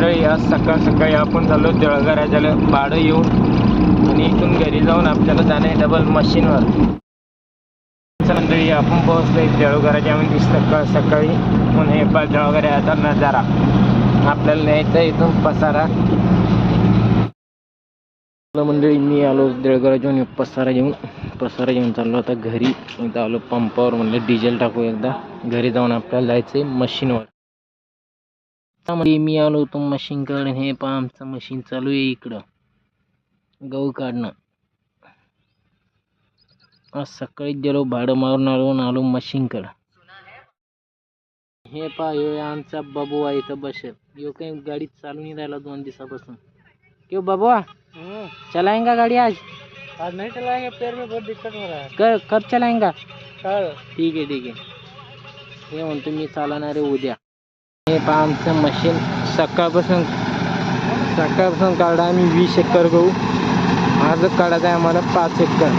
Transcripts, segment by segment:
मंडळी आज सकाळ सकाळी आपण झालो जळगा राजाला भाडं येऊन आणि इथून घरी जाऊन आपल्याला जाणं आहे डबल मशीनवर मंडळी आपण पोहोचलोय जळगाराच्या म्हणजे सकाळ सकाळी. पुणे हे नजारा. आपल्याला न्यायचं इथून पसारा. मंडळी मी आलो देळगाव घेऊन पसारा घेऊन. पसारा घेऊन चाललो आता घरी. एकदा आलो पंपावर म्हणलं डिझेल टाकू एकदा. घरी जाऊन आपल्याला जायचंय मशीनवर त्यामध्ये मी आलो होतो मशीन कडे हे पहा आमचं मशीन चालू आहे इकडं. गहू काढणं. आज सकाळी गेलो भाडं मारून आलो आलो मशीनकडं हे पहा ह्यो आमचा बबुआ इथं बसेल. यो काही गाडी चालू नाही राहिला दोन दिवसापासून. क्यों बबुआ चलाएंगा गाड़ी आज? आज नहीं चलाएंगे पैर में बहुत दिक्कत हो रहा है क- कब चलाएंगा कल. ठीक आहे ठीक आहे. हे म्हणतो मी चालणार आहे उद्या. हे पहा आमचं मशीन सकाळपासून सकाळपासून काढा आम्ही वीस एकर गहू. आज काढायचं आहे आम्हाला पाच एकर.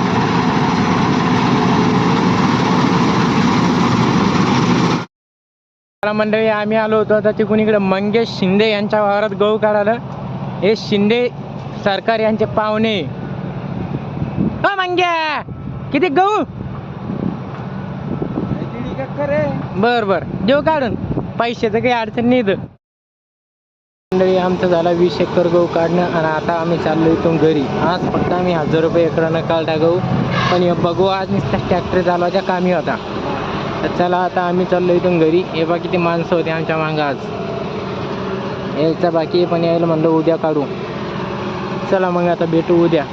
मंडळी आम्ही आलो होतो आता तिकडून इकडे. मंगेश शिंदे यांच्या वावरात गहू काढायला. हे शिंदे सरकार यांचे पाहुणे. हा मंग्या किती गहू? बर बर. देऊ काढून. पैशाचं काही अडचण नाही इथं. मंडळी आमचं झाला वीस एकर गहू काढणं आणि आता आम्ही चाललो इथून घरी. आज फक्त आम्ही हजार रुपये एकरानं काढला गहू. पण बघू आज नुसता ट्रॅक्टर चालवायच्या कामी होता. तर चला आता आम्ही चाललो इथून घरी. हे बा किती माणसं होते आमच्या मागं आज. यायचं बाकी पण यायला म्हणलं उद्या काढू. चला मग आता भेटू उद्या.